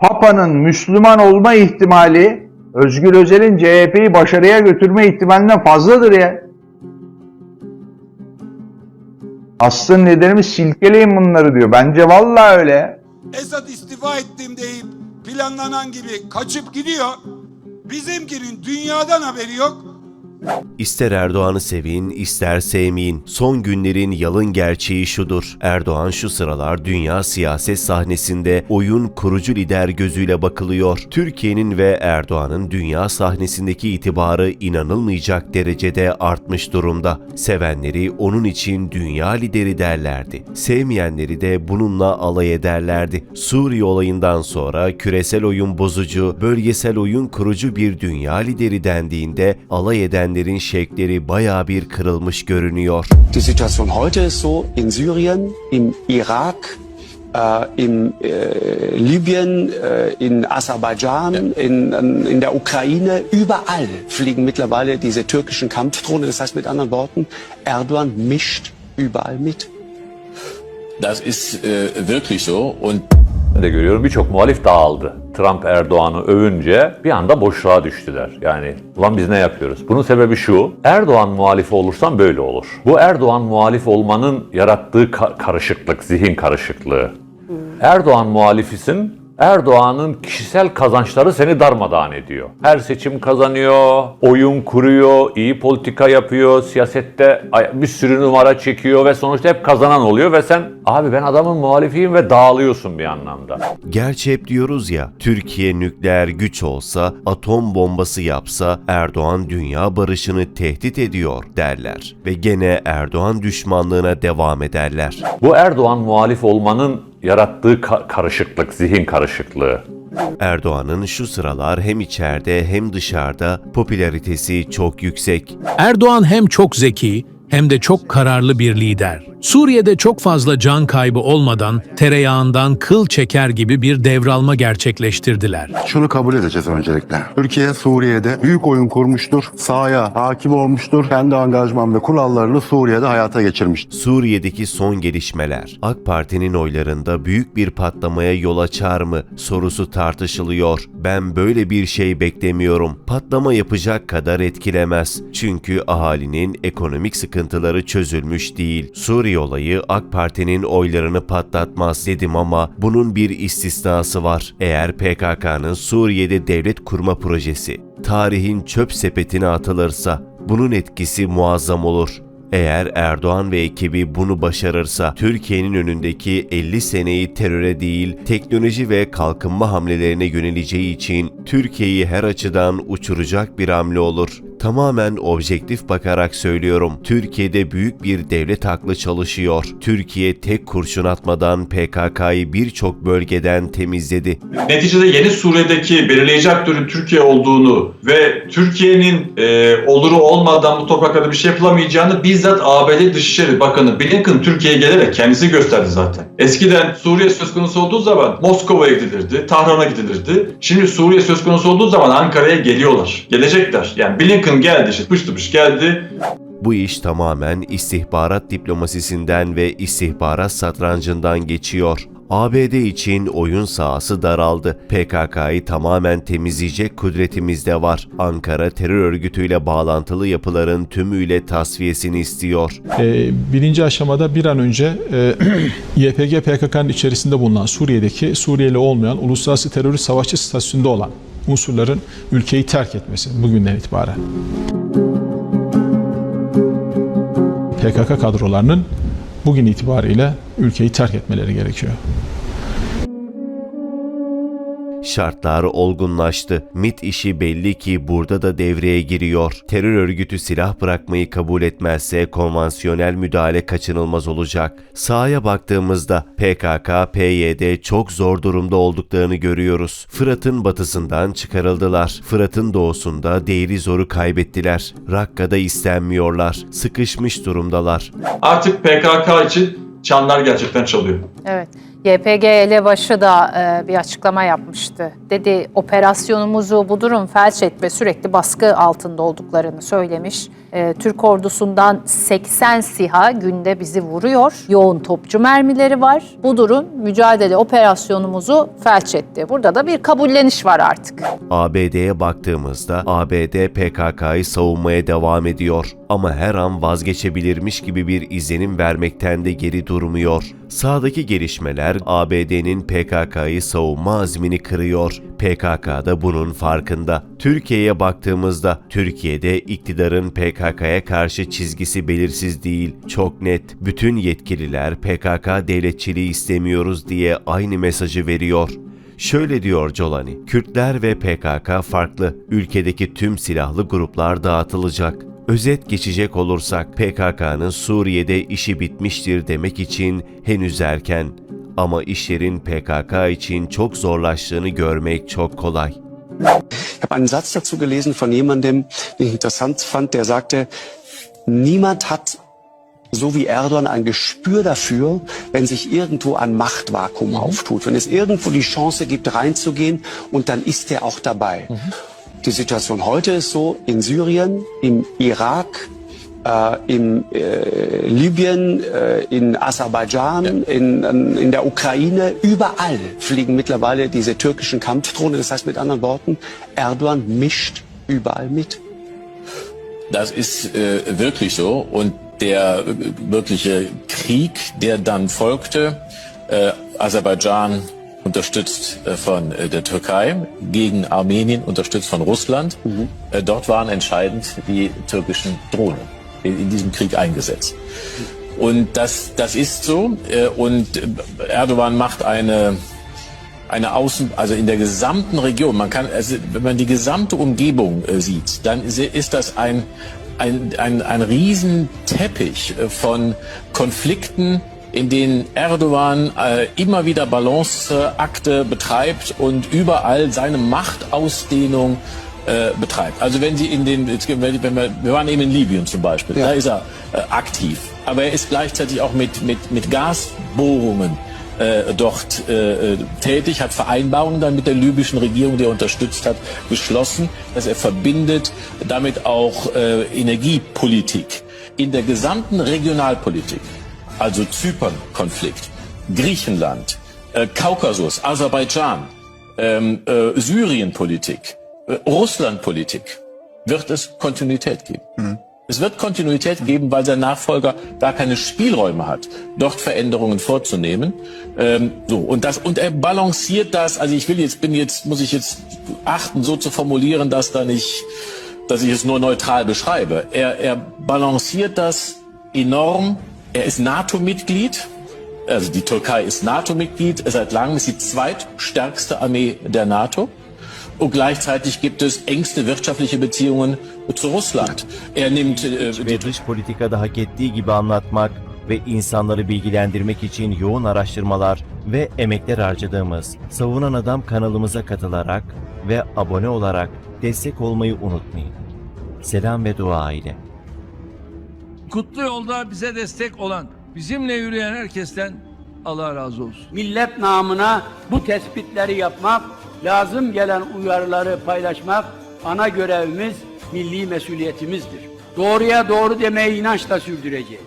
Papa'nın Müslüman olma ihtimali Özgür Özel'in CHP'yi başarıya götürme ihtimalinden fazladır ya. Aslında nedenimiz silkeleyin bunları diyor. Bence vallahi öyle. Esad istifa ettim deyip planlanan gibi kaçıp gidiyor. Bizimkinin dünyadan haberi yok. İster Erdoğan'ı sevin, ister sevmeyin. Son günlerin yalın gerçeği şudur. Erdoğan şu sıralar dünya siyaset sahnesinde oyun kurucu lider gözüyle bakılıyor. Türkiye'nin ve Erdoğan'ın dünya sahnesindeki itibarı inanılmayacak derecede artmış durumda. Sevenleri onun için dünya lideri derlerdi. Sevmeyenleri de bununla alay ederlerdi. Suriye olayından sonra küresel oyun bozucu, bölgesel oyun kurucu bir dünya lideri dendiğinde alay edenlerin şevkleri baya bir kırılmış görünüyor. Die Situation heute ist so, in Syrien, im Irak, äh, in äh, Libyen, äh, in Aserbaidschan, in, in der Ukraine, überall fliegen mittlerweile diese türkischen Kampfdrohnen. Das heißt mit anderen Worten, Erdogan mischt überall mit. Das ist äh, wirklich so und de görüyorum birçok muhalif dağıldı. Trump Erdoğan'ı övünce bir anda boşluğa düştüler. Yani ulan biz ne yapıyoruz? Bunun sebebi şu. Erdoğan muhalifi olursan böyle olur. Bu Erdoğan muhalif olmanın yarattığı ka- karışıklık, zihin karışıklığı. Erdoğan muhalifisin Erdoğan'ın kişisel kazançları seni darmadağın ediyor. Her seçim kazanıyor, oyun kuruyor, iyi politika yapıyor, siyasette bir sürü numara çekiyor ve sonuçta hep kazanan oluyor ve sen abi ben adamın muhalifiyim ve dağılıyorsun bir anlamda. Gerçi hep diyoruz ya, Türkiye nükleer güç olsa, atom bombası yapsa Erdoğan dünya barışını tehdit ediyor derler. Ve gene Erdoğan düşmanlığına devam ederler. Bu Erdoğan muhalif olmanın yarattığı ka- karışıklık, zihin karışıklığı. Erdoğan'ın şu sıralar hem içeride hem dışarıda popülaritesi çok yüksek. Erdoğan hem çok zeki hem de çok kararlı bir lider. Suriye'de çok fazla can kaybı olmadan tereyağından kıl çeker gibi bir devralma gerçekleştirdiler. Şunu kabul edeceğiz öncelikle. Türkiye Suriye'de büyük oyun kurmuştur. Sahaya hakim olmuştur. Kendi angajman ve kurallarını Suriye'de hayata geçirmiştir. Suriye'deki son gelişmeler AK Parti'nin oylarında büyük bir patlamaya yol açar mı sorusu tartışılıyor. Ben böyle bir şey beklemiyorum. Patlama yapacak kadar etkilemez. Çünkü ahalinin ekonomik sıkıntıları çözülmüş değil. Suriye olayı AK Parti'nin oylarını patlatmaz dedim ama bunun bir istisnası var. Eğer PKK'nın Suriye'de devlet kurma projesi tarihin çöp sepetine atılırsa bunun etkisi muazzam olur. Eğer Erdoğan ve ekibi bunu başarırsa Türkiye'nin önündeki 50 seneyi teröre değil teknoloji ve kalkınma hamlelerine yöneleceği için Türkiye'yi her açıdan uçuracak bir hamle olur. Tamamen objektif bakarak söylüyorum. Türkiye'de büyük bir devlet aklı çalışıyor. Türkiye tek kurşun atmadan PKK'yı birçok bölgeden temizledi. Neticede yeni Suriye'deki belirleyici aktörün Türkiye olduğunu ve Türkiye'nin e, oluru olmadan bu topraklarda bir şey yapılamayacağını bizzat ABD Dışişleri Bakanı Blinken Türkiye'ye gelerek kendisi gösterdi zaten. Eskiden Suriye söz konusu olduğu zaman Moskova'ya gidilirdi, Tahran'a gidilirdi. Şimdi Suriye söz konusu olduğu zaman Ankara'ya geliyorlar. Gelecekler. Yani Blinken geldi, işte pış geldi. Bu iş tamamen istihbarat diplomasisinden ve istihbarat satrancından geçiyor. ABD için oyun sahası daraldı. PKK'yı tamamen temizleyecek kudretimiz de var. Ankara terör örgütüyle bağlantılı yapıların tümüyle tasfiyesini istiyor. Ee, birinci aşamada bir an önce e, YPG PKK'nın içerisinde bulunan Suriye'deki Suriyeli olmayan uluslararası terörist savaşçı statüsünde olan unsurların ülkeyi terk etmesi bugünden itibaren. PKK kadrolarının bugün itibariyle ülkeyi terk etmeleri gerekiyor. Şartlar olgunlaştı. MIT işi belli ki burada da devreye giriyor. Terör örgütü silah bırakmayı kabul etmezse konvansiyonel müdahale kaçınılmaz olacak. Sahaya baktığımızda PKK, PYD çok zor durumda olduklarını görüyoruz. Fırat'ın batısından çıkarıldılar. Fırat'ın doğusunda değeri zoru kaybettiler. Rakka'da istenmiyorlar. Sıkışmış durumdalar. Artık PKK için çanlar gerçekten çalıyor. Evet. YPG elebaşı da e, bir açıklama yapmıştı. Dedi operasyonumuzu bu durum felç etme sürekli baskı altında olduklarını söylemiş. E, Türk ordusundan 80 SİHA günde bizi vuruyor. Yoğun topçu mermileri var. Bu durum mücadele operasyonumuzu felç etti. Burada da bir kabulleniş var artık. ABD'ye baktığımızda ABD PKK'yı savunmaya devam ediyor ama her an vazgeçebilirmiş gibi bir izlenim vermekten de geri durmuyor. Sağdaki gelişmeler ABD'nin PKK'yı savunma azmini kırıyor. PKK da bunun farkında. Türkiye'ye baktığımızda Türkiye'de iktidarın PKK'ya karşı çizgisi belirsiz değil, çok net. Bütün yetkililer PKK devletçiliği istemiyoruz diye aynı mesajı veriyor. Şöyle diyor Jolani, Kürtler ve PKK farklı. Ülkedeki tüm silahlı gruplar dağıtılacak. Özet geçecek olursak PKK'nın Suriye'de işi bitmiştir demek için henüz erken. Ama işlerin PKK için çok zorlaştığını görmek çok kolay. Ich habe einen Satz dazu gelesen von jemandem, den ich interessant fand, der sagte, niemand hat so wie Erdogan ein Gespür dafür, wenn sich irgendwo ein Machtvakuum auftut, wenn es irgendwo die Chance gibt, reinzugehen und dann ist er auch dabei. Die Situation heute ist so, in Syrien, im Irak, in äh, Libyen, äh, in Aserbaidschan, in, in, der Ukraine, überall fliegen mittlerweile diese türkischen Kampfdrohnen. Das heißt mit anderen Worten, Erdogan mischt überall mit. Das ist äh, wirklich so. Und der äh, wirkliche Krieg, der dann folgte, äh, Aserbaidschan unterstützt äh, von äh, der Türkei gegen Armenien unterstützt von Russland. Äh, dort waren entscheidend die türkischen Drohnen in, diesem Krieg eingesetzt. Und das, das ist so. Äh, und äh, Erdogan macht eine eine Außen, also in der gesamten Region, man kann, also wenn man die gesamte Umgebung äh, sieht, dann ist, das ein, ein, ein, ein Riesenteppich von Konflikten, in denen Erdogan immer wieder Balanceakte betreibt und überall seine Machtausdehnung äh, betreibt. Also wenn Sie in den, jetzt, wenn wir, wir, waren eben in Libyen zum Beispiel, Ja. da ist er äh, aktiv. Aber er ist gleichzeitig auch mit, mit, mit Gasbohrungen äh, dort äh, äh, tätig, hat Vereinbarungen dann mit der libyschen Regierung, die er unterstützt hat, geschlossen, dass er verbindet damit auch äh, Energiepolitik in der gesamten Regionalpolitik, also Zypern-Konflikt, Griechenland, äh, Kaukasus, Aserbaidschan, ähm, äh, Syrienpolitik, Russlandpolitik, wird es Kontinuität geben. Es wird Kontinuität geben, weil sein Nachfolger gar keine Spielräume hat, dort Veränderungen vorzunehmen. Ähm, so und das und er balanciert das. Also ich will jetzt bin jetzt muss ich jetzt achten, so zu formulieren, dass da nicht, dass ich es nur neutral beschreibe. Er, er balanciert das enorm. Er ist NATO-Mitglied. Also die Türkei ist NATO-Mitglied seit langem, ist die zweitstärkste Armee der NATO. Und gleichzeitig gibt es engste wirtschaftliche Beziehungen zu Russland. Er nimmt äh, die ve dış politikada hak ettiği gibi anlatmak ve insanları bilgilendirmek için yoğun araştırmalar ve emekler harcadığımız Savunan Adam kanalımıza katılarak ve abone olarak destek olmayı unutmayın. Selam ve dua ile. Kutlu yolda bize destek olan, bizimle yürüyen herkesten Allah razı olsun. millet namına bu tespitleri yapmak, lazım gelen uyarıları paylaşmak ana görevimiz, milli mesuliyetimizdir. Doğruya doğru demeyi inançla sürdüreceğiz.